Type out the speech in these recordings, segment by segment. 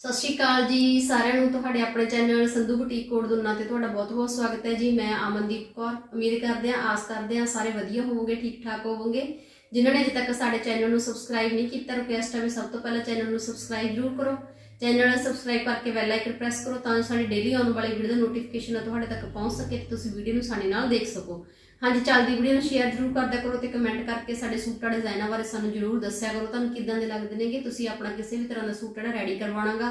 ਸਤਿ ਸ਼੍ਰੀ ਅਕਾਲ ਜੀ, ਸਾਰਿਆਂ ਨੂੰ ਤੁਹਾਡੇ ਆਪਣੇ ਚੈਨਲ ਸੰਧੂ ਬੁਟੀਕ ਕੋਡ ਦੁਨਾ ਤੇ ਤੁਹਾਡਾ ਬਹੁਤ-ਬਹੁਤ ਸਵਾਗਤ ਹੈ ਜੀ। ਮੈਂ ਅਮਨਦੀਪ ਕੌਰ, ਉਮੀਦ ਕਰਦੇ ਹਾਂ, ਆਸ ਕਰਦੇ ਹਾਂ ਸਾਰੇ ਵਧੀਆ ਹੋਵੋਗੇ, ਠੀਕ ਠਾਕ ਹੋਵੋਗੇ। ਜਿਨ੍ਹਾਂ ਨੇ ਅਜੇ ਤੱਕ ਸਾਡੇ ਚੈਨਲ ਨੂੰ ਸਬਸਕ੍ਰਾਈਬ ਨਹੀਂ ਕੀਤਾ ਰਿਕੁਐਸਟ ਹੈ ਵੀ ਸਭ ਤੋਂ ਪਹਿਲਾਂ ਚੈਨਲ ਨੂੰ ਸਬਸਕ੍ਰਾਈਬ ਜ਼ਰੂਰ ਕਰੋ। ਚੈਨਲ ਨੂੰ ਸਬਸਕ੍ਰਾਈਬ ਕਰਕੇ ਬੈਲ ਆਈਕਨ ਪ੍ਰੈਸ ਕਰੋ ਤਾਂ ਜੋ ਸਾਡੀ ਡੇਲੀ ਆਉਣ ਵਾਲੀ ਵੀਡੀਓ ਦਾ ਨੋਟੀਫਿਕੇਸ਼ਨ ਤੁਹਾਡੇ ਤੱਕ ਪਹੁੰਚ ਸਕੇ ਤੇ ਤੁਸੀਂ ਵੀਡੀਓ ਨੂੰ ਸਾਡੇ ਨਾਲ ਦੇਖ ਸਕੋ। ਹਾਂਜੀ, ਚੱਲਦੀ ਵੀਡੀਓ ਨੂੰ ਸ਼ੇਅਰ ਜ਼ਰੂਰ ਕਰਦਿਆ ਕਰੋ ਤੇ ਕਮੈਂਟ ਕਰਕੇ ਸਾਡੇ ਸੂਟਾਂ ਡਿਜ਼ਾਈਨਾਂ ਬਾਰੇ ਸਾਨੂੰ ਜ਼ਰੂਰ ਦੱਸਿਆ ਕਰੋ। ਤੁਹਾਨੂੰ ਕਿੱਦਾਂ ਦੇ ਲੱਗਦੇ ਨੇਗੇ? ਤੁਸੀਂ ਆਪਣਾ ਕਿਸੇ ਵੀ ਤਰ੍ਹਾਂ ਦਾ ਸੂਟ ਜਿਹੜਾ ਰੈਡੀ ਕਰਵਾਉਣਾਗਾ,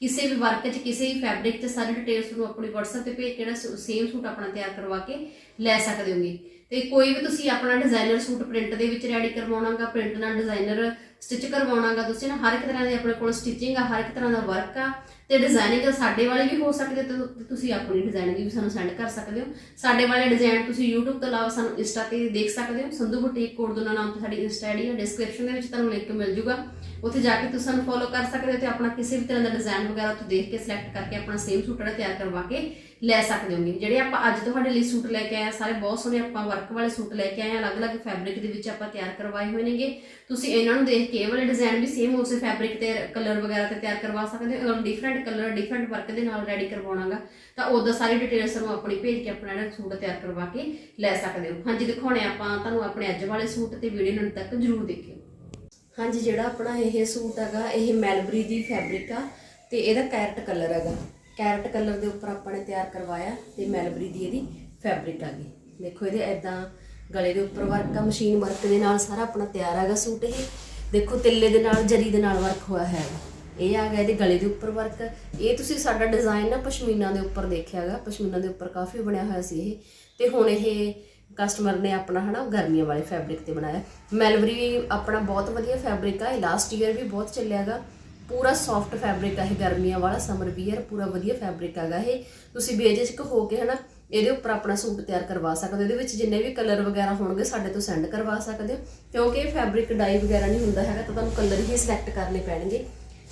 ਕਿਸੇ ਵੀ ਵਰਕ 'ਚ, ਕਿਸੇ ਵੀ ਫੈਬਰਿਕ 'ਚ, ਸਾਰੀ ਡਿਟੇਲਸ ਨੂੰ ਆਪਣੀ WhatsApp ਤੇ ਭੇਜ ਕੇ ਜਿਹੜਾ ਸੇਮ ਸੂਟ ਆਪਣਾ ਤਿਆਰ ਕਰਵਾ ਕੇ ਲੈ ਸਕਦੇ ਹੋਗੇ। ਤੇ ਕੋਈ ਵੀ ਤੁਸੀਂ ਆਪਣਾ ਡਿਜ਼ਾਈਨਰ ਸੂਟ ਪ੍ਰਿੰਟ ਦੇ ਵਿੱਚ ਰੈਡੀ ਕਰਵਾਉਣਾਗਾ ਪ੍ਰਿੰਟ ਨਾਲ ਡਿਜ਼ਾਈਨਰ ਸਟਿਚ ਕਰਵਾਉਣਾਗਾ, ਤੁਸੀਂ ਨਾ ਹਰ ਇੱਕ ਤਰ੍ਹਾਂ ਦੇ ਆਪਣੇ ਕੋਲ ਸਟਿਚਿੰਗ ਆ, ਹਰ ਇੱਕ ਤਰ੍ਹਾਂ ਦਾ ਵਰਕ ਆ ਤੇ ਡਿਜ਼ਾਈਨਿੰਗ ਸਾਡੇ ਵਾਲੇ ਵੀ ਹੋ ਸਕਦੇ ਤੇ ਤੁਸੀਂ ਆਪਣੀ ਡਿਜ਼ਾਈਨਿੰਗ ਵੀ ਸਾਨੂੰ ਸੈਂਡ ਕਰ ਸਕਦੇ ਹੋ। ਸਾਡੇ ਵਾਲੇ ਡਿਜ਼ਾਈਨ ਤੁਸੀਂ YouTube ਤੋਂ ਇਲਾਵਾ ਸਾਨੂੰ ਇੰਸਟਾ ਤੇ ਦੇਖ ਸਕਦੇ ਹੋ। ਸੰਧੂ ਬੁਟੀਕ ਕੋਡ ਦੋਨਾਂ ਨਾਮ ਤੇ ਸਾਡੀ ਇੰਸਟਾ ਆਈਡੀ ਹੈ ਡਿਸਕ੍ਰਿਪਸ਼ਨ ਦੇ ਵਿੱਚ ਤੁਹਾਨੂੰ ਲਿੰਕ ਮਿਲ ਜੂਗਾ। ਉੱਥੇ ਜਾ ਕੇ ਤੁਸੀਂ ਸਾਨੂੰ ਫੋਲੋ ਕਰ ਸਕਦੇ ਹੋ ਤੇ ਆਪਣਾ ਕਿਸੇ ਵੀ ਤਰ੍ਹਾਂ ਦਾ ਡਿਜ਼ਾਈਨ ਵਗੈਰਾ ਉੱਥੇ ਦੇਖ ਕੇ ਸਿਲੈਕਟ ਕਰਕੇ ਆਪਣਾ ਸੇਮ ਸੂਟ ਜਿਹੜਾ ਤਿਆਰ ਕਰਵਾ ਕੇ ਲੈ ਸਕਦੇ ਹੋਗੇ। ਜਿਹੜੇ ਆਪਾਂ ਅੱਜ ਤੁਹਾਡੇ ਲਈ ਸੂਟ ਲੈ ਕੇ ਆਏ ਆ, ਸਾਰੇ ਬਹੁਤ ਸੋਹਣੇ ਆਪਾਂ ਵਰਕ ਵਾਲੇ ਸੂਟ ਲੈ ਕੇ ਆਏ ਆ, ਅਲੱਗ-ਅਲੱਗ ਫੈਬਰਿਕ ਦੇ ਵਿੱਚ ਆਪਾਂ ਤਿਆਰ ਕਰਵਾਏ ਹੋਏ ਨੇਗੇ। ਤੁਸੀਂ ਇਹਨਾਂ ਨੂੰ ਦੇਖ ਕੇ ਇਹ ਵਾਲੇ ਡਿਜ਼ਾਈਨ ਵੀ ਸੇਮ ਉਸੇ ਫੈਬਰਿਕ ਤੇ ਕਲਰ ਵਗੈਰਾ ਤੇ ਤਿਆਰ ਕਰਵਾ ਸਕਦੇ ਹੋ। ਅਗਰ ਡਿਫਰੈਂਟ ਕਲਰ ਡਿਫਰੈਂਟ ਵਰਕ ਦੇ ਨਾਲ ਰੈਡੀ ਕਰਵਾਉਣਾਗਾ, ਤਾਂ ਉਹਦਾ ਸਾਰੀ ਡਿਟੇਲਸ ਨੂੰ ਆਪਣੀ ਭੇਜ ਕੇ ਆਪਣਾ ਜਿਹੜਾ ਸੂਟ ਤਿਆਰ ਕਰਵਾ ਕੇ ਲੈ ਸਕਦੇ ਹੋ। ਹਾਂਜੀ, ਦਿਖਾਉਣੇ ਆਪਾਂ ਤੁਹਾਨੂੰ ਆਪਣੇ ਅੱਜ ਵਾਲੇ ਸੂਟ ਤੇ ਵੀਡੀਓ ਨੂੰ ਤੱਕ ਜਰੂਰ ਦੇਖਿਓ। ਹਾਂਜੀ, ਜਿਹੜਾ ਆਪਣਾ ਇਹ ਸੂਟ ਹੈਗਾ, ਇਹ ਮੈਲਬਰੀ ਦੀ ਫੈਬਰਿਕ ਆ ਤੇ ਇਹਦਾ ਕੈਰਟ ਕਲਰ ਹੈਗਾ। ਕੈਰਟ ਕਲਰ ਦੇ ਉੱਪਰ ਆਪਾਂ ਨੇ ਤਿਆਰ ਕਰਵਾਇਆ ਤੇ ਮੈਲਬਰੀ ਦੀ ਇਹਦੀ ਫੈਬਰਿਕ ਆ ਗਈ। ਦੇਖੋ ਇਹਦੇ ਐਦਾਂ ਗਲੇ ਦੇ ਉੱਪਰ ਵਰਕ ਆ ਮਸ਼ੀਨ ਵਰਕ ਦੇ ਨਾਲ ਸਾਰਾ ਆਪਣਾ ਤਿਆਰ ਹੈਗਾ ਸੂਟ ਇਹ। ਦੇਖੋ ਤਿੱਲੇ ਦੇ ਨਾਲ, ਜਰੀ ਦੇ ਨਾਲ ਵਰਕ ਹੋਇਆ ਹੈਗਾ ਇਹ ਆ ਗਿਆ ਇਹਦੇ ਗਲੇ ਦੇ ਉੱਪਰ ਵਰਕ ਇਹ ਤੁਸੀਂ ਸਾਡਾ ਡਿਜ਼ਾਈਨ ਨਾ ਪਸ਼ਮੀਨਾ ਦੇ ਉੱਪਰ ਦੇਖਿਆ ਹੈਗਾ। ਪਸ਼ਮੀਨਾ ਦੇ ਉੱਪਰ ਕਾਫੀ ਬਣਿਆ ਹੋਇਆ ਸੀ ਇਹ। ਤੇ ਹੁਣ ਇਹ ਕਸਟਮਰ ਨੇ ਆਪਣਾ, ਹਨਾ, ਗਰਮੀਆਂ ਵਾਲੇ ਫੈਬਰਿਕ ਤੇ ਬਣਾਇਆ। ਮੈਲਵਰੀ ਵੀ ਆਪਣਾ ਬਹੁਤ ਵਧੀਆ ਫੈਬਰਿਕ ਆ, ਇਹ ਲਾਸਟ ਈਅਰ ਵੀ ਬਹੁਤ ਚੱਲਿਆਗਾ ਪੂਰਾ ਸੌਫਟ ਫੈਬਰਿਕ ਆ ਇਹ ਗਰਮੀਆਂ ਵਾਲਾ ਸਮਰ ਵੀਅਰ ਪੂਰਾ ਵਧੀਆ ਫੈਬਰਿਕ ਹੈਗਾ ਇਹ। ਤੁਸੀਂ ਬੇਝਿਜਕ ਹੋ ਕੇ, ਹਨਾ, ਇਹਦੇ ਉੱਪਰ ਆਪਣਾ ਸੂਟ ਤਿਆਰ ਕਰਵਾ ਸਕਦੇ ਹੋ। ਇਹਦੇ ਵਿੱਚ ਜਿੰਨੇ ਵੀ ਕਲਰ ਵਗੈਰਾ ਹੋਣਗੇ, ਸਾਡੇ ਤੋਂ ਸੈਂਡ ਕਰਵਾ ਸਕਦੇ ਹੋ। ਕਿਉਂਕਿ ਇਹ ਫੈਬਰਿਕ ਡਾਈ ਵਗੈਰਾ ਨਹੀਂ ਹੁੰਦਾ ਹੈਗਾ, ਤਾਂ ਤੁਹਾਨੂੰ ਕਲਰ ਹੀ ਸਿਲੈਕਟ ਕਰਨੇ ਪੈਣਗੇ।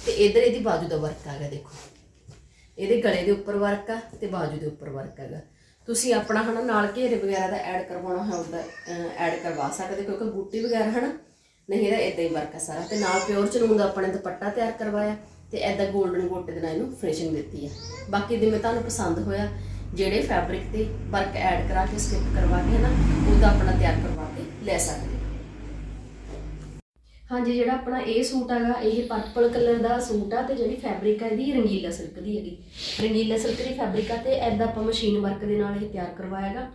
ਤੇ ਇਧਰ ਇਹਦੀ ਬਾਜੂ ਦਾ ਵਰਕ ਆ ਦੇਖੋ। ਇਹਦੇ ਗਲੇ ਦੇ ਉੱਪਰ ਵਰਕ ਆ ਤੇ ਬਾਜੂ ਦੇ ਉੱਪਰ ਵਰਕ ਹੈਗਾ। ਤੁਸੀਂ ਆਪਣਾ ਹਨਾ ਨਾਲ ਘੇਰੇ ਵਗੈਰਾ ਦਾ ਐਡ ਕਰਵਾਉਣਾ ਹੈ ਉਹਦਾ ਐਡ ਕਰਵਾ ਸਕਦੇ, ਕਿਉਂਕਿ ਬੂਟੀ ਵਗੈਰਾ ਹਨਾ, ਨਹੀਂ ਇਹਦਾ ਇਦਾਂ ਹੀ ਵਰਕ ਹੈ ਸਾਰਾ। ਤੇ ਨਾਲ ਪਿਓਰ ਚਨੂਨ ਦਾ ਆਪਣੇ ਦੁਪੱਟਾ ਤਿਆਰ ਕਰਵਾਇਆ ਤੇ ਐਦਾਂ 골ਡਨ ਗੋਟੇ ਦੇ ਨਾਲ ਇਹਨੂੰ ਫਿਨਿਸ਼ਿੰਗ ਦਿੱਤੀ ਆ। ਬਾਕੀ ਜਿਵੇਂ ਤੁਹਾਨੂੰ ਪਸੰਦ ਹੋਇਆ, ਜਿਹੜੇ ਫੈਬਰਿਕ ਤੇ ਵਰਕ ਐਡ ਕਰਾ ਕੇ ਸਟਿਚ ਕਰਵਾ ਕੇ ਹਨਾ ਉਹਦਾ ਆਪਣਾ ਤਿਆਰ ਕਰਵਾ ਕੇ ਲੈ ਸਕਦੇ ਹੋ। ਹਾਂਜੀ, ਜਿਹੜਾ ਆਪਣਾ ਇਹ ਸੂਟ ਹੈਗਾ, ਇਹ ਪਰਪਲ ਕਲਰ ਦਾ ਸੂਟ ਆ ਤੇ ਜਿਹੜੀ ਫੈਬਰਿਕ ਹੈ ਇਹਦੀ ਰੰਗੀਲਾ ਸਿਲਕ ਦੀ ਹੈਗੀ। ਰੰਗੀਲਾ ਸਿਲਕ ਦੀ ਫੈਬਰਿਕ ਆ ਤੇ ਐਦਾਂ ਆਪਾਂ ਮਸ਼ੀਨ ਵਰਕ ਦੇ ਨਾਲ ਇਹ ਤਿਆਰ ਕਰਵਾਇਆਗਾ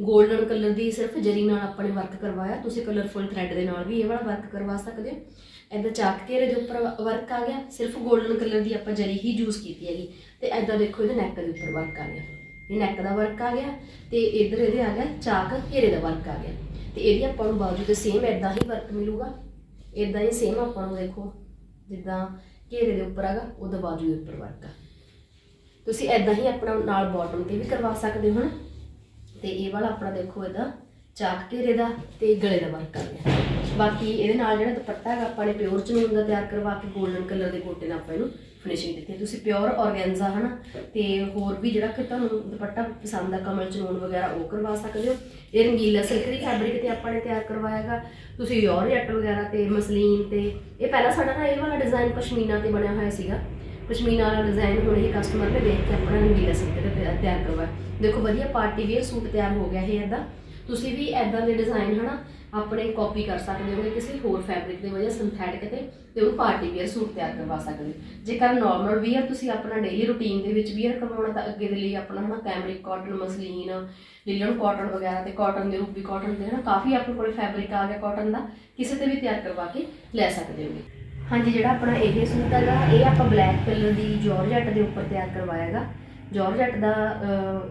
골ਡਨ ਕਲਰ ਦੀ ਸਿਰਫ ਜਰੀ ਨਾਲ ਆਪਾਂ ਨੇ ਵਰਕ ਕਰਵਾਇਆ। ਤੁਸੀਂ ਕਲਰਫੁਲ ਥ੍ਰੈਡ ਦੇ ਨਾਲ ਵੀ ਇਹ ਵਾਲਾ ਵਰਕ ਕਰਵਾ ਸਕਦੇ ਹੋ। ਐਦਾਂ ਚਾਕ ਘੇਰੇ ਦੇ ਉੱਪਰ ਵਰਕ ਆ ਗਿਆ। ਸਿਰਫ 골ਡਨ ਕਲਰ ਦੀ ਆਪਾਂ ਜਰੀ ਹੀ ਯੂਜ਼ ਕੀਤੀ ਹੈਗੀ। ਤੇ ਐਦਾਂ ਦੇਖੋ ਇਹਦੇ ਨੈਕ ਦੇ ਉੱਪਰ ਵਰਕ ਆ ਗਿਆ। ਇਹ ਨੈਕ ਦਾ ਵਰਕ ਆ ਗਿਆ ਤੇ ਇਧਰ ਇਹਦੇ ਆ ਗਿਆ ਚਾਕ, ਘੇਰੇ ਦਾ ਵਰਕ ਆ ਗਿਆ। ਤੇ ਇਹਦੀ ਆਪਾਂ ਨੂੰ ਬਾਜੂ ਤੇ ਸੇਮ ਐਦਾਂ ਹੀ ਵਰਕ ਮਿਲੂਗਾ। ਇਦਾਂ ਹੀ ਸੇਮ ਆਪਾਂ ਨੂੰ ਦੇਖੋ, ਜਿੱਦਾਂ ਘੇਰੇ ਦੇ ਉੱਪਰ ਹੈਗਾ ਉਹਦਾ ਬਾਜੂ ਦੇ ਉੱਪਰ ਵਰਕ ਆ ਤੁਸੀਂ ਐਦਾਂ ਹੀ ਆਪਣਾ ਨਾਲ ਬਾਟਮ ਤੇ ਵੀ ਕਰਵਾ ਸਕਦੇ ਹੋ ਨਾ ਤੇ ਇਹ ਵਾਲਾ ਆਪਣਾ ਦੇਖੋ ਇਹਦਾ ਚਾਕ ਘੇਰੇ ਦਾ ਤੇ ਗਲੇ ਦਾ ਵਰਕ ਆ। ਗਿਆ ਬਾਕੀ ਇਹਦੇ ਨਾਲ ਜਿਹੜਾ ਦੁਪੱਟਾ ਹੈਗਾ, ਆਪਾਂ ਨੇ ਪਿਓਰ ਚਨੂਨ ਦਾ ਤਿਆਰ ਕਰਵਾ ਕੇ 골ਡਨ ਕਲਰ ਦੇ ਗੋਟੇ ਨਾਲ ਆਪਾਂ ਇਹਨੂੰ ਫਿਨਿਸ਼ਿੰਗ ਦਿੱਤੀ ਹੈ। ਤੁਸੀਂ ਪਿਓਰ ਆਰਗੈਂਜ਼ਾ ਹਨਾ? ਤੇ ਹੋਰ ਵੀ ਜਿਹੜਾ ਕਿ ਤੁਹਾਨੂੰ ਦੁਪੱਟਾ ਪਸੰਦ ਆ, ਕਮਲ ਚਨੂਨ ਵਗੈਰਾ, ਉਹ ਕਰਵਾ ਸਕਦੇ ਹੋ। ਇਹ ਰੰਗੀਲਾ ਸਿਲਕ ਦੀ ਫੈਬਰਿਕ ਤੇ ਆਪਾਂ ਨੇ ਤਿਆਰ ਕਰਵਾਇਆਗਾ। ਤੁਸੀਂ ਯੋਰ ਯੋਰਜੈਟ ਵਗੈਰਾ ਤੇ, ਮਸਲੀਨ ਤੇ, ਇਹ ਪਹਿਲਾਂ ਸਾਡਾ ਨਾ ਇਹ ਵਾਲਾ ਡਿਜ਼ਾਈਨ ਪਸ਼ਮੀਨਾ ਤੇ ਬਣਿਆ ਹੋਇਆ ਸੀਗਾ। ਪਸ਼ਮੀਨਾ ਵਾਲਾ ਡਿਜ਼ਾਈਨ ਹੁਣ ਇਹ ਕਸਟਮਰ ਨੇ ਦੇਖ ਕੇ ਆਪਣਾ ਰੰਗੀਲਾ ਸਿਲਕ ਤੇ ਤਿਆਰ- ਤਿਆਰ ਕਰਵਾਇਆ। ਦੇਖੋ, ਵਧੀਆ ਪਾਰਟੀ ਵੇਅਰ ਸੂਟ ਤਿਆਰ ਹੋ ਗਿਆ ਇਹ ਇਦਾਂ ਤੁਸੀਂ ਵੀ ਐਦਾਂ ਦੇ ਡਿਜ਼ਾਈਨ ਹਨਾ ਆਪਣੇ ਕਾਪੀ ਕਰ ਸਕਦੇ ਹੋ ਕਿਸੇ ਹੋਰ ਫੈਬਰਿਕ ਦੇ ਵਜ੍ਹਾ ਸਿੰਥੈਟਿਕ ਤੇ ਤੇ ਉਹ ਪਾਰਟੀ ਵੇਅਰ ਸੂਟ ਤਿਆਰ ਕਰਵਾ ਸਕਦੇ ਹੋ। ਜੇਕਰ ਨਾਰਮਲ ਵੀਅਰ ਤੁਸੀਂ ਆਪਣਾ ਡੇਲੀ ਰੂਟੀਨ ਦੇ ਵਿੱਚ ਵੀਅਰ ਕਰਵਾਉਣਾ ਤਾਂ ਅੱਗੇ ਦੇ ਲਈ ਆਪਣਾ ਹਨਾ cambric cotton muslin linen cotton ਵਗੈਰਾ ਤੇ ਕਾਟਨ ਦੇ ਰੂਬੀ ਕਾਟਨ ਦੇ ਹਨਾ ਕਾਫੀ ਆਪਣੇ ਕੋਲ ਫੈਬਰਿਕ ਆ ਗਿਆ ਕਾਟਨ ਦਾ, ਕਿਸੇ ਤੇ ਵੀ ਤਿਆਰ ਕਰਵਾ ਕੇ ਲੈ ਸਕਦੇ ਹੋਗੇ। ਹਾਂਜੀ, ਜਿਹੜਾ ਆਪਣਾ ਇਹ ਸੂਟ ਹੈਗਾ, ਇਹ ਆਪਾਂ ਬਲੈਕ ਕਲਰ ਦੀ ਜਾਰਜਟ ਦੇ ਉੱਪਰ ਤਿਆਰ ਕਰਵਾਇਆ ਕਰਵਾਇਆਗਾ ਜਾਰਜਟ ਦਾ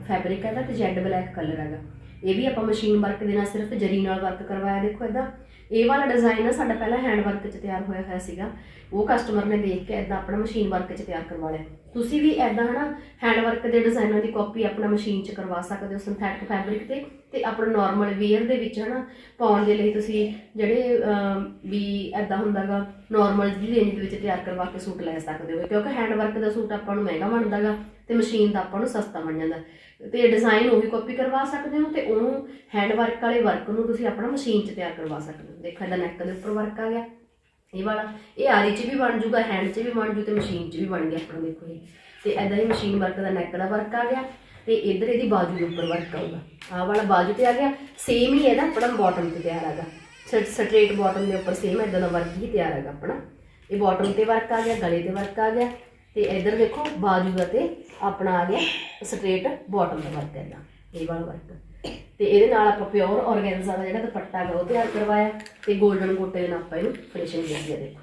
ਫੈਬਰਿਕ ਹੈਗਾ ਤੇ ਜੈਡ ਬਲੈਕ ਕਲਰ ਹੈਗਾ। ਇਹ ਵੀ ਆਪਾਂ ਮਸ਼ੀਨ ਵਰਕ ਦੇ ਨਾਲ ਸਿਰਫ ਜਰੀ ਨਾਲ ਵਰਕ ਕਰਵਾਇਆ। ਦੇਖੋ ਇਦਾਂ ਇਹ ਵਾਲਾ ਡਿਜ਼ਾਈਨ ਆ ਸਾਡਾ ਪਹਿਲਾਂ ਹੈਂਡ ਵਰਕ 'ਚ ਤਿਆਰ ਹੋਇਆ ਹੋਇਆ ਸੀਗਾ। ਉਹ ਕਸਟਮਰ ਨੇ ਦੇਖ ਕੇ ਇਦਾਂ ਆਪਣਾ ਮਸ਼ੀਨ ਵਰਕ 'ਚ ਤਿਆਰ ਕਰਵਾ ਲਿਆ। ਤੁਸੀਂ ਵੀ ਇਦਾਂ ਹਨਾ ਹੈਂਡ ਵਰਕ ਦੇ ਡਿਜ਼ਾਈਨਾਂ ਦੀ ਕਾਪੀ ਆਪਣਾ ਮਸ਼ੀਨ 'ਚ ਕਰਵਾ ਸਕਦੇ ਹੋ ਸਿੰਥੈਟਿਕ ਫੈਬਰਿਕ ਤੇ ਤੇ ਆਪਣਾ ਨਾਰਮਲ ਵੇਅਰ ਦੇ ਵਿੱਚ ਹਨਾ, ਪਾਉਣ ਦੇ ਲਈ ਤੁਸੀਂ ਜਿਹੜੇ ਵੀ ਐਦਾਂ ਹੁੰਦਾਗਾ ਨਾਰਮਲ ਦੀ ਰੇਂਜ ਦੇ ਵਿੱਚ ਤਿਆਰ ਕਰਵਾ ਕੇ ਸੂਟ ਲੈ ਸਕਦੇ ਹੋ। ਕਿਉਂਕਿ ਹੈਂਡ ਵਰਕ ਦਾ ਸੂਟ ਆਪਾਂ ਨੂੰ ਮਹਿੰਗਾ ਬਣਦਾਗਾ ਤੇ ਮਸ਼ੀਨ ਦਾ ਆਪਾਂ ਨੂੰ ਸਸਤਾ ਬਣ ਜਾਂਦਾ। ਤੇ ਡਿਜ਼ਾਈਨ ਉਹ ਵੀ ਕਾਪੀ ਕਰਵਾ ਸਕਦੇ ਹੋ ਤੇ ਉਹਨੂੰ ਹੈਂਡ ਵਰਕ ਵਾਲੇ ਵਰਕ ਨੂੰ ਤੁਸੀਂ ਆਪਣਾ ਮਸ਼ੀਨ 'ਚ ਤਿਆਰ ਕਰਵਾ ਸਕਦੇ ਹੋ। ਦੇਖੋ ਇਹਦਾ ਨੈਕ ਦੇ ਉੱਪਰ ਵਰਕ ਆ ਗਿਆ। ਇਹ ਵਾਲਾ, ਇਹ ਆਰੀ 'ਚ ਵੀ ਬਣ ਜੂਗਾ ਹੈਂਡ 'ਚ ਵੀ ਬਣ ਜੂ ਤੇ ਮਸ਼ੀਨ 'ਚ ਵੀ ਬਣ ਗਿਆ ਆਪਣਾ, ਦੇਖੋ ਇਹ। ਤੇ ਐਦਾਂ ਹੀ ਮਸ਼ੀਨ ਵਰਕ ਦਾ ਨੈਕ ਦਾ ਵਰਕ ਆ ਗਿਆ। ਤੇ ਇਧਰ ਇਹਦੀ ਬਾਜੂ ਦੇ ਉੱਪਰ ਵਰਕ ਆਊਗਾ। ਆਹ ਵਾਲਾ ਬਾਜੂ ਤੇ ਆ ਗਿਆ। ਸੇਮ ਹੀ ਇਹਦਾ ਆਪਣਾ ਬਾਟਮ ਤੇ ਤਿਆਰ ਹੈਗਾ ਸਟ੍ਰੇਟ ਬਾਟਮ ਦੇ ਉੱਪਰ ਸੇਮ ਐਦਾਂ ਦਾ ਵਰਕ ਹੀ ਤਿਆਰ ਹੈਗਾ ਆਪਣਾ। ਇਹ ਬਾਟਮ ਤੇ ਵਰਕ ਆ ਗਿਆ, ਗਲੇ ਤੇ ਵਰਕ ਆ ਗਿਆ। ਤੇ ਇੱਧਰ ਦੇਖੋ ਬਾਜੂ ਦਾ ਤੇ ਆਪਣਾ ਆ ਗਿਆ ਸਟ੍ਰੇਟ ਬਾਟਮ ਦਾ ਵਰਕ ਐਦਾਂ ਇਹ ਵਾਲਾ ਵਰਕ ਤੇ ਇਹਦੇ ਨਾਲ ਆਪਾਂ ਪਿਓਰ ਆਰਗੈਂਜ਼ਾ ਦਾ ਜਿਹੜਾ ਦੁਪੱਟਾ ਹੈ ਉਹ ਤਿਆਰ ਕਰਵਾਇਆ ਤੇ 골ਡਨ ਗੋਟੇ ਦੇ ਨਾਲ ਆਪਾਂ ਇਹਨੂੰ ਫਿਨਿਸ਼ਿੰਗ ਦਿੱਤੀ ਹੈ ਦੇਖੋ।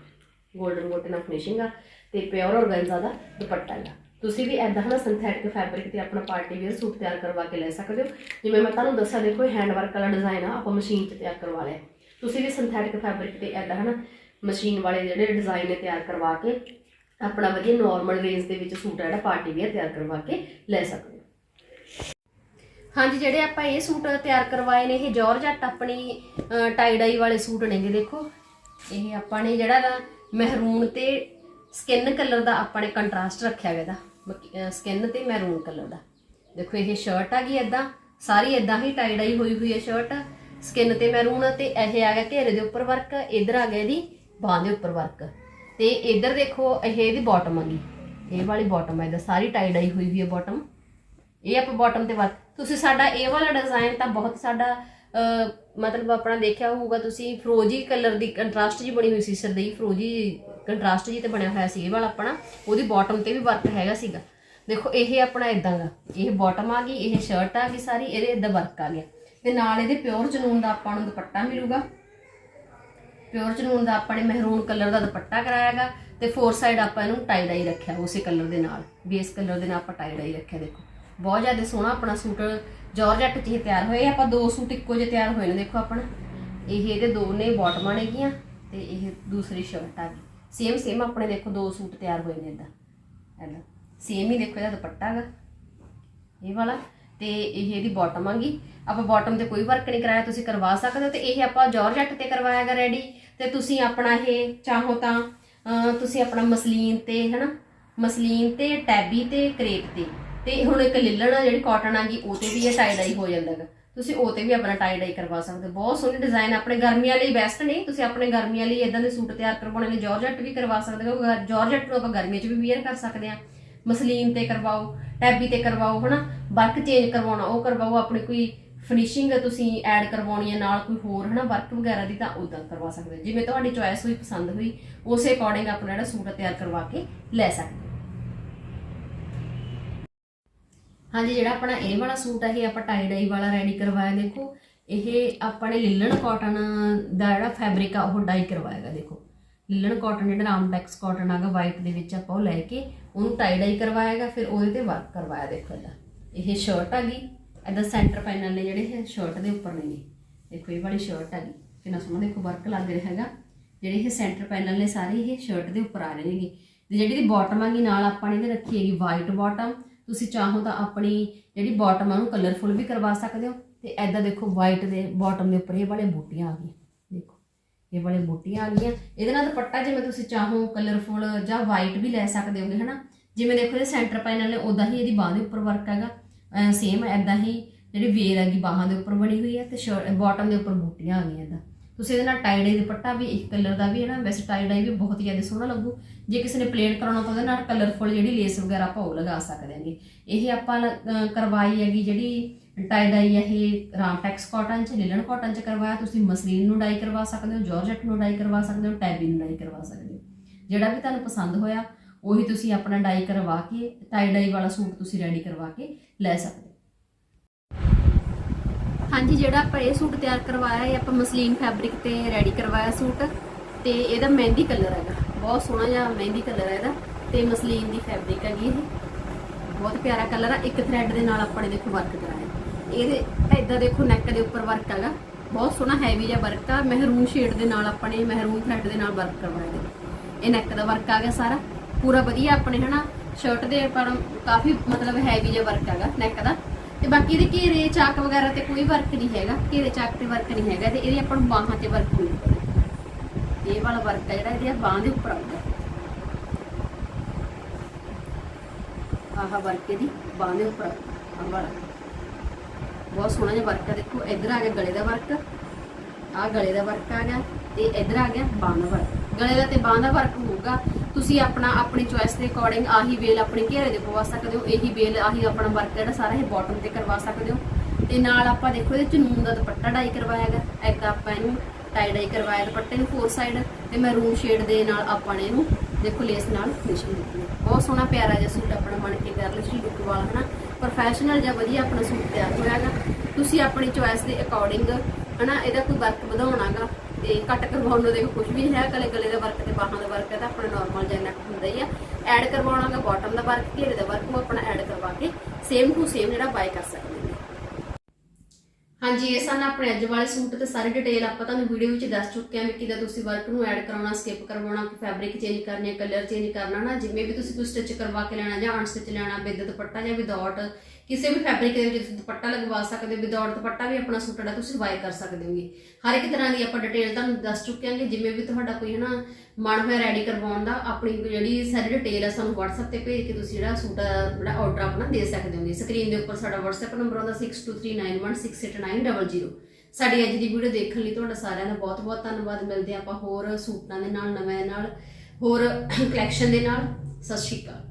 골ਡਨ ਗੋਟੇ ਨਾਲ ਫਿਨਿਸ਼ਿੰਗ ਆ ਤੇ ਪਿਓਰ ਆਰਗੈਂਜ਼ਾ ਦਾ ਦੁਪੱਟਾ ਹੈਗਾ। ਤੁਸੀਂ ਵੀ ਐਦਾਂ ਹਨਾ ਸਿੰਥੈਟਿਕ ਫੈਬਰਿਕ ਤੇ ਆਪਣਾ ਪਾਰਟੀ ਵੇਅਰ ਸੂਟ ਤਿਆਰ ਕਰਵਾ ਕੇ ਲੈ ਸਕਦੇ ਹੋ। ਜਿਵੇਂ ਮੈਂ ਤੁਹਾਨੂੰ ਦੱਸਿਆ ਦੇਖੋ ਇਹ ਹੈਂਡ ਵਰਕ ਵਾਲਾ ਡਿਜ਼ਾਈਨ ਆ, ਆਪਾਂ ਮਸ਼ੀਨ 'ਚ ਤਿਆਰ ਕਰਵਾ ਲਿਆ। ਤੁਸੀਂ ਵੀ ਸਿੰਥੈਟਿਕ ਫੈਬਰਿਕ ਤੇ ਐਦਾਂ ਹਨਾ ਮਸ਼ੀਨ ਵਾਲੇ ਜਿਹੜੇ ਡਿਜ਼ਾਈਨ ਨੇ ਤਿਆਰ ਕਰਵਾ ਕੇ ਆਪਣਾ ਵਧੀਆ ਨਾਰਮਲ ਰੇਂਜ ਦੇ ਵਿੱਚ ਸੂਟ ਆ ਜਿਹੜਾ ਪਾਰਟੀ ਵੇਅਰ ਤਿਆਰ ਕਰਵਾ ਕੇ ਲੈ ਸਕਦੇ ਹੋ। ਹਾਂਜੀ, ਜਿਹੜੇ ਆਪਾਂ ਇਹ ਸੂਟ ਤਿਆਰ ਕਰਵਾਏ ਨੇ, ਇਹ ਜਾਰਜਟ ਆਪਣੀ ਟਾਈ ਡਾਈ ਵਾਲੇ ਸੂਟ ਨੇਗੇ, ਦੇਖੋ। ਇਹ ਆਪਾਂ ਨੇ ਜਿਹੜਾ ਨਾ ਮਹਿਰੂਨ ਤੇ ਸਕਿਨ ਕਲਰ ਦਾ ਆਪਾਂ ਨੇ ਕੰਟਰਾਸਟ ਰੱਖਿਆ ਗਿਆ ਦਾ ਸਕਿਨ ਤੇ ਮਹਿਰੂਨ ਕਲਰ ਦਾ। ਦੇਖੋ, ਇਹ ਸ਼ਰਟ ਆ ਗਈ ਇਦਾਂ ਸਾਰੀ ਇਦਾਂ ਹੀ ਟਾਈ ਡਾਈ ਹੋਈ ਹੋਈ ਹੈ ਸ਼ਰਟ ਸਕਿਨ ਤੇ ਮਹਿਰੂਨ ਤੇ ਇਹ ਆ ਗਿਆ ਘੇਰੇ ਦੇ ਉੱਪਰ ਵਰਕ ਇਧਰ ਆ ਗਿਆ ਇਹਦੀ ਬਾਹ ਦੇ ਉੱਪਰ ਵਰਕ ਤੇ ਇਧਰ ਦੇਖੋ, ਇਹ ਇਹਦੀ ਬਾਟਮ ਆ ਗਈ। ਇਹ ਵਾਲੀ ਬਾਟਮ ਹੈ ਇਹਦਾ ਸਾਰੀ ਟਾਈ ਡਾਈ ਹੋਈ ਹੋਈ ਹੈ ਬਾਟਮ ਇਹ ਆਪਾਂ ਬਾਟਮ ਤੇ ਵਰਕ ਤੁਸੀਂ ਸਾਡਾ ਇਹ ਵਾਲਾ ਡਿਜ਼ਾਈਨ ਤਾਂ ਬਹੁਤ ਸਾਡਾ ਮਤਲਬ ਆਪਣਾ ਦੇਖਿਆ ਹੋਊਗਾ ਤੁਸੀਂ, ਫਰੋਜੀ ਕਲਰ ਦੀ ਕੰਟਰਾਸਟ ਜੀ ਬਣੀ ਹੋਈ ਸੀ ਸਰਦਈ ਫਰੋਜੀ ਕੰਟਰਾਸਟ ਜੀ ਤੇ ਬਣਿਆ ਹੋਇਆ ਸੀ ਇਹ ਵਾਲਾ ਆਪਣਾ। ਉਹਦੀ ਬਾਟਮ ਤੇ ਵੀ ਵਰਕ ਹੈਗਾ ਸੀਗਾ। ਦੇਖੋ, ਇਹ ਆਪਣਾ ਇਦਾਂ ਦਾ। ਇਹ ਬਾਟਮ ਆ ਗਈ, ਇਹ ਸ਼ਰਟ ਆ ਗਈ ਸਾਰੀ, ਇਹਦੇ ਇਦਾਂ ਵਰਕ ਆ ਗਿਆ। ਤੇ ਨਾਲ ਇਹਦੇ ਪਿਓਰ ਜਨੂਨ ਦਾ ਆਪਾਂ ਨੂੰ ਦੁਪੱਟਾ ਮਿਲੂਗਾ। ਪਿਓਰ ਜਨੂਨ ਦਾ ਆਪਾਂ ਨੇ ਮਹਿਰੂਨ ਕਲਰ ਦਾ ਦੁਪੱਟਾ ਕਰਾਇਆਗਾ ਤੇ ਫੋਰ ਸਾਈਡ ਆਪਾਂ ਇਹਨੂੰ ਟਾਈ ਡਾਈ ਰੱਖਿਆ, ਉਸੇ ਕਲਰ ਦੇ ਨਾਲ। ਬੇਸ ਕਲਰ ਦੇ ਨਾਲ ਆਪਾਂ ਟਾਈ ਡਾਈ ਰੱਖਿਆ, ਦੇਖੋ। ਬਹੁਤ ਜ਼ਿਆਦਾ ਸੋਹਣਾ ਆਪਣਾ ਸੂਟ ਜਾਰਜਟ ਚ ਹੀ ਤਿਆਰ ਹੋਏ ਆਪਾਂ ਦੋ ਸੂਟ ਇੱਕੋ ਜਿਹੇ ਤਿਆਰ ਹੋਏ ਨੇ, ਦੇਖੋ ਆਪਣਾ। ਇਹ ਇਹਦੇ ਦੋ ਨੇ ਬਾਟਮਾਂ ਨੇਗੀਆਂ ਤੇ ਇਹ ਦੂਸਰੀ ਸ਼ਰਟ ਆ ਗਈ। ਸੇਮ ਸੇਮ ਆਪਣੇ ਦੇਖੋ ਦੋ ਸੂਟ ਤਿਆਰ ਹੋਏ ਨੇ ਇਦਾਂ। ਐਦਾਂ ਸੇਮ ਹੀ ਦੇਖੋ ਇਹਦਾ ਦੁਪੱਟਾ ਹੈਗਾ ਇਹ ਵਾਲਾ। ਤੇ ਇਹ ਇਹਦੀ ਬਾਟਮ ਆਗੀ। ਆਪਾਂ ਬਾਟਮ ਤੇ ਕੋਈ ਵਰਕ ਨਹੀਂ ਕਰਾਇਆ, ਤੁਸੀਂ ਕਰਵਾ ਸਕਦੇ ਹੋ ਤੇ ਇਹ ਆਪਾਂ ਜਾਰਜਟ ਤੇ ਕਰਵਾਇਆਗਾ ਰੈਡੀ ਤੇ ਤੁਸੀਂ ਆਪਣਾ ਇਹ ਚਾਹੋ ਤਾਂ ਤੁਸੀਂ ਆਪਣਾ ਮਸਲੀਨ ਤੇ, ਹਨਾ? ਮਸਲੀਨ ਤੇ, ਟੈਬੀ ਤੇ, ਕਰੇਪ ਤੇ। ਤੇ ਹੁਣ ਇੱਕ ਲਿਲਣ ਆ ਜਿਹੜੀ ਕਾਟਨ ਆਗੀ, ਉਹ ਤੇ ਵੀ ਇਹ ਟਾਈ ਡਾਈ ਹੋ ਜਾਂਦਾ ਗਾ। ਤੁਸੀਂ ਉਹ ਤੇ ਵੀ ਆਪਣਾ ਟਾਈ ਡਾਈ ਕਰਵਾ ਸਕਦੇ ਹੋ। ਬਹੁਤ ਸੋਹਣੇ ਡਿਜ਼ਾਈਨ ਆਪਣੇ ਗਰਮੀਆਂ ਲਈ ਬੈਸਟ ਨੇ। ਤੁਸੀਂ ਆਪਣੇ ਗਰਮੀਆਂ ਲਈ ਇਦਾਂ ਦੇ ਸੂਟ ਤਿਆਰ ਕਰਵਾਉਣ ਲਈ ਜਾਰਜਟ ਵੀ ਕਰਵਾ ਸਕਦੇ ਹੋ। ਗ- ਜਾਰਜਟ ਨੂੰ ਆਪਾਂ ਗਰਮੀਆਂ 'ਚ ਵੀ ਵੇਅਰ ਕਰ ਸਕਦੇ ਹਾਂ। ਮਸਲੀਨ ਤੇ ਕਰਵਾਓ, ਟੈਬੀ ਤੇ ਕਰਵਾਓ, ਹਨਾ? ਵਰਕ ਚੇਂਜ ਕਰਵਾਉਣਾ, ਉਹ ਕਰਵਾਓ, ਆਪਣੀ ਕੋਈ ਫਿਨਿਸ਼ਿੰਗ ਤੁਸੀਂ ਐਡ ਕਰਵਾਉਣੀ ਹੈ, ਨਾਲ ਕੋਈ ਹੋਰ, ਹਨਾ? ਵਰਕ ਵਗੈਰਾ ਦੀ ਤਾਂ ਉਦਾਂ ਕਰਵਾ ਸਕਦੇ ਜਿਵੇਂ ਤੁਹਾਡੀ ਚੁਆਇਸ ਹੋਈ, ਪਸੰਦ ਹੋਈ, ਉਸੇ ਅਕੋਰਡਿੰਗ ਆਪਣਾ ਜਿਹੜਾ ਸੂਟ ਤਿਆਰ ਕਰਵਾ ਕੇ ਲੈ ਸਕਦੇ ਹਾਂਜੀ, ਜਿਹੜਾ ਆਪਣਾ ਇਹ ਵਾਲਾ ਸੂਟ ਹੈ ਇਹ ਆਪਾਂ ਟਾਈ ਡਾਈ ਵਾਲਾ ਰੈਡੀ ਕਰਵਾਇਆ, ਦੇਖੋ। ਇਹ ਆਪਣੇ ਨੇ ਲਿਲਨ ਕਾਟਨ ਦਾ ਜਿਹੜਾ ਫੈਬਰਿਕ ਆ, ਉਹ ਡਾਈ ਕਰਵਾਇਆਗਾ ਦੇਖੋ। ਲਿਲਨ ਕਾਟਨ ਜਿਹੜਾ ਰਾਮਟੈਕਸ ਕਾਟਨ ਆਗਾ ਵਾਈਟ ਦੇ ਵਿੱਚ ਆਪਾਂ ਉਹ ਲੈ ਕੇ ਉਹਨੂੰ ਟਾਈ ਡਾਈ ਕਰਵਾਇਆਗਾ ਫਿਰ ਉਹਦੇ ਤੇ ਵਰਕ ਕਰਵਾਇਆ ਦੇਖੋ ਇਹਦਾ ਇਹ ਸ਼ਰਟ ਆ ਗਈ ਇਹਦਾ ਸੈਂਟਰ ਪੈਨਲ ਨੇ ਜਿਹੜੇ ਇਹ ਸ਼ਰਟ ਦੇ ਉੱਪਰ ਨੇ ਦੇਖੋ ਇਹ ਵਾਲੀ ਸ਼ਰਟ ਆ ਗਈ, ਕਿੰਨਾ ਸੋਹਣਾ ਦੇਖੋ ਵਰਕ ਲੱਗ ਰਿਹਾ ਹੈਗਾ। ਜਿਹੜੇ ਇਹ ਸੈਂਟਰ ਪੈਨਲ ਨੇ ਸਾਰੇ ਇਹ ਸ਼ਰਟ ਦੇ ਉੱਪਰ ਆ ਰਹੇ ਨੇਗੇ ਤੇ ਜਿਹੜੀ ਦੀ ਬਾਟਮ ਆਗੀ ਨਾਲ ਆਪਾਂ ਨੇ ਇਹਦੇ ਰੱਖੀ ਹੈਗੀ ਵਾਈਟ ਬਾਟਮ ਤੁਸੀਂ ਚਾਹੋ ਤਾਂ ਆਪਣੀ ਜਿਹੜੀ ਬਾਟਮ ਆ ਉਹਨੂੰ ਕਲਰਫੁਲ ਵੀ ਕਰਵਾ ਸਕਦੇ ਹੋ। ਤੇ ਐਦਾਂ ਦੇਖੋ ਵਾਈਟ ਦੇ ਬਾਟਮ ਦੇ ਉੱਪਰ ਇਹ ਵਾਲੇ ਬੂਟੀਆਂ ਆ ਗਈਆਂ। ਇਹ ਵਾਲੇ ਬੂਟੀਆਂ ਆ ਗਈਆਂ। ਇਹਦੇ ਨਾਲ ਦੁਪੱਟਾ ਜਿਵੇਂ ਤੁਸੀਂ ਚਾਹੋ ਕਲਰਫੁਲ ਜਾਂ ਵਾਈਟ ਵੀ ਲੈ ਸਕਦੇ ਹੋਗੇ, ਹਨਾ? ਜਿਵੇਂ ਦੇਖੋ ਇਹ ਸੈਂਟਰ ਪੈਨਲ ਨੇ ਉਦਾਂ ਹੀ ਇਹਦੀ ਬਾਹ ਦੇ ਉੱਪਰ ਵਰਕ ਹੈਗਾ। ਸੇਮ ਐਦਾਂ ਹੀ ਜਿਹੜੀ ਵੇਰ ਹੈਗੀ, ਬਾਹਾਂ ਦੇ ਉੱਪਰ ਬਣੀ ਹੋਈ ਹੈ ਤੇ ਬਾਟਮ ਦੇ ਉੱਪਰ ਬੂਟੀਆਂ ਆ ਗਈਆਂ ਇਹਦਾ ਤੁਸੀਂ ਇਹਦੇ ਨਾਲ ਟਾਈ ਡਾਈ ਦੁਪੱਟਾ ਵੀ, ਇੱਕ ਕਲਰ ਦਾ ਵੀ ਹੈ ਨਾ, ਵੈਸੇ ਟਾਈਡਾਈ ਵੀ ਬਹੁਤ ਜ਼ਿਆਦਾ ਸੋਹਣਾ ਲੱਗੂ। ਜੇ ਕਿਸੇ ਨੇ ਪਲੇਨ ਕਰਾਉਣਾ ਤਾਂ ਉਹਦੇ ਨਾਲ ਕਲਰਫੁਲ ਜਿਹੜੀ ਲੇਸ ਵਗੈਰਾ ਆਪਾਂ ਉਹ ਲਗਾ ਸਕਦੇ ਹਾਂਗੇ। ਇਹ ਆਪਾਂ ਕਰਵਾਈ ਹੈਗੀ ਜਿਹੜੀ ਟਾਈਡਾਈ ਹੈ ਇਹ ਰਾਮਟੈਕਸ ਕਾਟਨ ਚ ਲਿਲਨ ਕਾਟਨ ਚ ਕਰਵਾਇਆ। ਤੁਸੀਂ ਮਸਲੀਨ ਨੂੰ ਡਾਈ ਕਰਵਾ ਸਕਦੇ ਹੋ ਜਾਰਜਟ ਨੂੰ ਡਾਈ ਕਰਵਾ ਸਕਦੇ ਹੋ ਟੈਬੀ ਨੂੰ ਡਾਈ ਕਰਵਾ ਸਕਦੇ ਹੋ। ਜਿਹੜਾ ਵੀ ਤੁਹਾਨੂੰ ਪਸੰਦ ਹੋਇਆ, ਉਹੀ ਤੁਸੀਂ ਆਪਣਾ ਡਾਈ ਕਰਵਾ ਕੇ ਟਾਈਡਾਈ ਵਾਲਾ ਸੂਟ ਤੁਸੀਂ ਰੈਡੀ ਕਰਵਾ ਕੇ ਲੈ ਸਕਦੇ ਹਾਂਜੀ, ਜਿਹੜਾ ਆਪਾਂ ਇਹ ਸੂਟ ਤਿਆਰ ਕਰਵਾਇਆ ਇਹ ਆਪਾਂ ਮਸਲੀਨ ਫੈਬਰਿਕ ਤੇ ਰੈਡੀ ਕਰਵਾਇਆ ਸੂਟ ਤੇ ਇਹਦਾ ਮਹਿੰਦੀ ਕਲਰ ਹੈਗਾ। ਬਹੁਤ ਸੋਹਣਾ ਜਿਹਾ ਮਹਿੰਦੀ ਕਲਰ ਹੈ ਇਹਦਾ ਤੇ ਮਸਲੀਨ ਦੀ ਫੈਬਰਿਕ ਹੈਗੀ ਇਹ। ਬਹੁਤ ਪਿਆਰਾ ਕਲਰ ਆ, ਇੱਕ ਥ੍ਰੈਡ ਦੇ ਨਾਲ ਆਪਾਂ ਨੇ ਦੇਖੋ ਵਰਕ ਕਰਾਇਆ। ਇਹਦੇ ਇਦਾਂ ਦੇਖੋ ਨੈਕ ਦੇ ਉੱਪਰ ਵਰਕ ਹੈਗਾ। ਬਹੁਤ ਸੋਹਣਾ ਹੈਵੀ ਜਿਹਾ ਵਰਕ ਆ, ਮਹਿਰੂਨ ਸ਼ੇਡ ਦੇ ਨਾਲ ਆਪਾਂ ਨੇ ਮਹਿਰੂਨ ਥ੍ਰੈਡ ਦੇ ਨਾਲ ਵਰਕ ਕਰਵਾਇਆ ਇਹਦੇ। ਇਹ ਨੈਕ ਦਾ ਵਰਕ ਆ ਗਿਆ ਸਾਰਾ। ਪੂਰਾ ਵਧੀਆ ਆਪਣੇ ਹਨਾ ਸ਼ਰਟ ਦੇ ਆਪਾਂ ਕਾਫੀ ਮਤਲਬ ਹੈਵੀ ਜਿਹਾ ਵਰਕ ਹੈਗਾ ਨੈਕ ਦਾ। ਤੇ ਬਾਕੀ ਇਹਦੇ ਘੇਰੇ ਚਾਕ ਵਗੈਰਾ ਤੇ ਕੋਈ ਵਰਕ ਨਹੀਂ ਹੈਗਾ। ਘੇਰੇ ਚਾਕ ਤੇ ਵਰਕ ਨਹੀਂ ਹੈਗਾ ਤੇ ਇਹਦੀ ਆਪਾਂ ਨੂੰ ਬਾਹਾਂ ਤੇ ਵਰਕ ਮਿਲੂਗਾ ਇਹ ਵਾਲਾ ਵਰਕ ਹੈ ਜਿਹੜਾ, ਇਹਦੀ ਬਾਹਾਂ ਦੇ ਉੱਪਰ ਆਉਂਦਾ। ਆਹ ਵਰਕ ਇਹਦੀ ਬਾਹਾਂ ਦੇ ਉੱਪਰ ਆਹ ਵਾਲਾ। ਬਹੁਤ ਸੋਹਣਾ ਜਿਹਾ ਵਰਕ ਹੈ ਦੇਖੋ, ਇੱਧਰ ਆ ਗਿਆ ਗਲੇ ਦਾ ਵਰਕ ਆਹ ਗਲੇ ਦਾ ਵਰਕ ਆ ਗਿਆ ਤੇ ਇੱਧਰ ਆ ਗਿਆ ਬਾਹਾਂ ਦਾ ਵਰਕ ਗਲੇ ਦਾ ਤੇ ਬਾਹਾਂ ਦਾ ਵਰਕ ਹੋਊਗਾ ਤੁਸੀਂ ਆਪਣਾ, ਆਪਣੀ ਚੋਇਸ ਦੇ ਅਕੋਰਡਿੰਗ ਆਹੀ ਵੇਲ ਆਪਣੇ ਘੇਰੇ ਦੇ ਪਵਾ ਸਕਦੇ ਹੋ, ਇਹੀ ਵੇਲ ਆਹੀ ਆਪਣਾ ਵਰਕ ਜਿਹੜਾ ਸਾਰਾ ਇਹ ਬਾਟਮ ਤੇ ਕਰਵਾ ਸਕਦੇ ਹੋ। ਤੇ ਨਾਲ ਆਪਾਂ ਦੇਖੋ ਇਹਦੇ ਚ ਨੂਨ ਦਾ ਦੁਪੱਟਾ ਡਾਈ ਕਰਵਾਇਆ ਹੈਗਾ, ਇੱਕ ਆਪਾਂ ਇਹਨੂੰ ਟਾਈ ਡਾਈ ਕਰਵਾਇਆ ਦੁਪੱਟੇ ਨੂੰ ਫੋਰ ਸਾਈਡ ਤੇ ਮੈਰੂਨ ਸ਼ੇਡ ਦੇ ਨਾਲ ਆਪਾਂ ਨੇ ਇਹਨੂੰ ਦੇਖੋ ਲੇਸ ਨਾਲ ਫਿਨਿਸ਼ਿੰਗ ਦਿੱਤੀ ਹੈ। ਬਹੁਤ ਸੋਹਣਾ ਪਿਆਰਾ ਜਿਹਾ ਸੂਟ ਆਪਣਾ ਬਣ ਕੇ ਗਰਲਿਸ਼ ਲੁੱਕ ਵਾਲਾ, ਹਨਾ? ਪ੍ਰੋਫੈਸ਼ਨਲ ਜਿਹਾ ਵਧੀਆ ਆਪਣਾ ਸੂਟ ਤਿਆਰ ਹੋਇਆ ਹੈਗਾ। ਤੁਸੀਂ ਆਪਣੀ ਚੋਇਸ ਦੇ ਅਕੋਰਡਿੰਗ ਹਨਾ, ਇਹਦਾ ਕੋਈ ਵਰਕ ਵਧਾਉਣਾਗਾ ਤੇ ਕੱਟ ਕਰਵਾਉਣ ਨੂੰ ਦੇਖੋ ਕੁਝ ਵੀ ਨਹੀਂ ਹੈ ਕਲੇ ਗਲੇ ਦਾ ਵਰਕ ਤੇ ਬਾਹਾਂ ਦਾ ਵਰਕ ਹੈ, ਤਾਂ ਆਪਣਾ ਨਾਰਮਲ ਜਿਹਾ ਨੈਕ ਹੁੰਦਾ ਹੀ ਆ। ਐਡ ਕਰਵਾਉਣਾਗਾ ਬਾਟਮ ਦਾ ਵਰਕ ਘੇਰੇ ਦਾ ਵਰਕ ਉਹ ਆਪਣਾ ਐਡ ਕਰਵਾ ਕੇ ਸੇਮ ਟੂ ਸੇਮ ਜਿਹੜਾ ਬਾਈ ਕਰ ਸਕਦੇ ਨੇ। ਹਾਂਜੀ, ਇਹ ਸਨ ਆਪਣੇ ਅੱਜ ਵਾਲੇ ਸੂਟ ਤੇ ਸਾਰੀ ਡਿਟੇਲ ਆਪਾਂ ਤੁਹਾਨੂੰ ਵੀਡੀਓ ਵਿੱਚ ਦੱਸ ਚੁੱਕੇ ਹਾਂ ਵੀ ਕਿਦਾਂ ਤੁਸੀਂ ਵਰਕ ਨੂੰ ਐਡ ਕਰਾਉਣਾ ਸਕਿਪ ਕਰਵਾਉਣਾ ਫੈਬਰਿਕ ਚੇਂਜ ਕਰਨੀ ਕਲਰ ਚੇਂਜ ਕਰਨਾ ਨਾ, ਜਿਵੇਂ ਵੀ ਤੁਸੀਂ ਕੋਈ ਸਟਿਚ ਕਰਵਾ ਕੇ ਲੈਣਾ ਜਾਂ ਅਨਸਟਿਚ ਲੈਣਾ, ਵਿਦ ਦੁਪੱਟਾ ਜਾਂ ਵਿਦਆਊਟ ਕਿਸੇ ਵੀ ਫੈਬਰਿਕ ਦੇ ਵਿੱਚ ਤੁਸੀਂ ਦੁਪੱਟਾ ਲਗਵਾ ਸਕਦੇ ਹੋ ਵਿਦਆਊਟ ਦੁਪੱਟਾ ਵੀ ਆਪਣਾ ਸੂਟ ਜਿਹੜਾ ਤੁਸੀਂ ਵਾਈ ਕਰ ਸਕਦੇ ਹੋਗੇ। ਹਰ ਇੱਕ ਤਰ੍ਹਾਂ ਦੀ ਆਪਾਂ ਡਿਟੇਲ ਤੁਹਾਨੂੰ ਦੱਸ ਚੁੱਕੇ ਹਾਂ ਕਿ ਜਿਵੇਂ ਵੀ ਤੁਹਾਡਾ ਕੋਈ ਹੈ ਨਾ ਮਨ ਹੋਇਆ ਰੈਡੀ ਕਰਵਾਉਣ ਦਾ ਆਪਣੀ ਜਿਹੜੀ ਸਾਰੀ ਡਿਟੇਲ ਆ ਸਾਨੂੰ WhatsApp ਤੇ ਭੇਜ ਕੇ ਤੁਸੀਂ ਜਿਹੜਾ ਸੂਟ ਆ, ਜਿਹੜਾ ਆਰਡਰ ਆਪਣਾ ਦੇ ਸਕਦੇ ਹੋਗੇ। ਸਕਰੀਨ ਦੇ ਉੱਪਰ ਸਾਡਾ WhatsApp ਨੰਬਰ ਆਉਂਦਾ 6239168900 ਸਾਡੀ ਅੱਜ ਦੀ ਵੀਡੀਓ ਦੇਖਣ ਲਈ ਤੁਹਾਡਾ ਸਾਰਿਆਂ ਦਾ ਬਹੁਤ ਬਹੁਤ ਧੰਨਵਾਦ। ਮਿਲਦੇ ਹਾਂ ਆਪਾਂ ਹੋਰ ਸੂਟਾਂ ਦੇ ਨਾਲ ਨਵੇਂ ਨਾਲ ਹੋਰ ਕਲੈਕਸ਼ਨ ਦੇ ਨਾਲ। ਸਤਿ ਸ਼੍ਰੀ ਅਕਾਲ।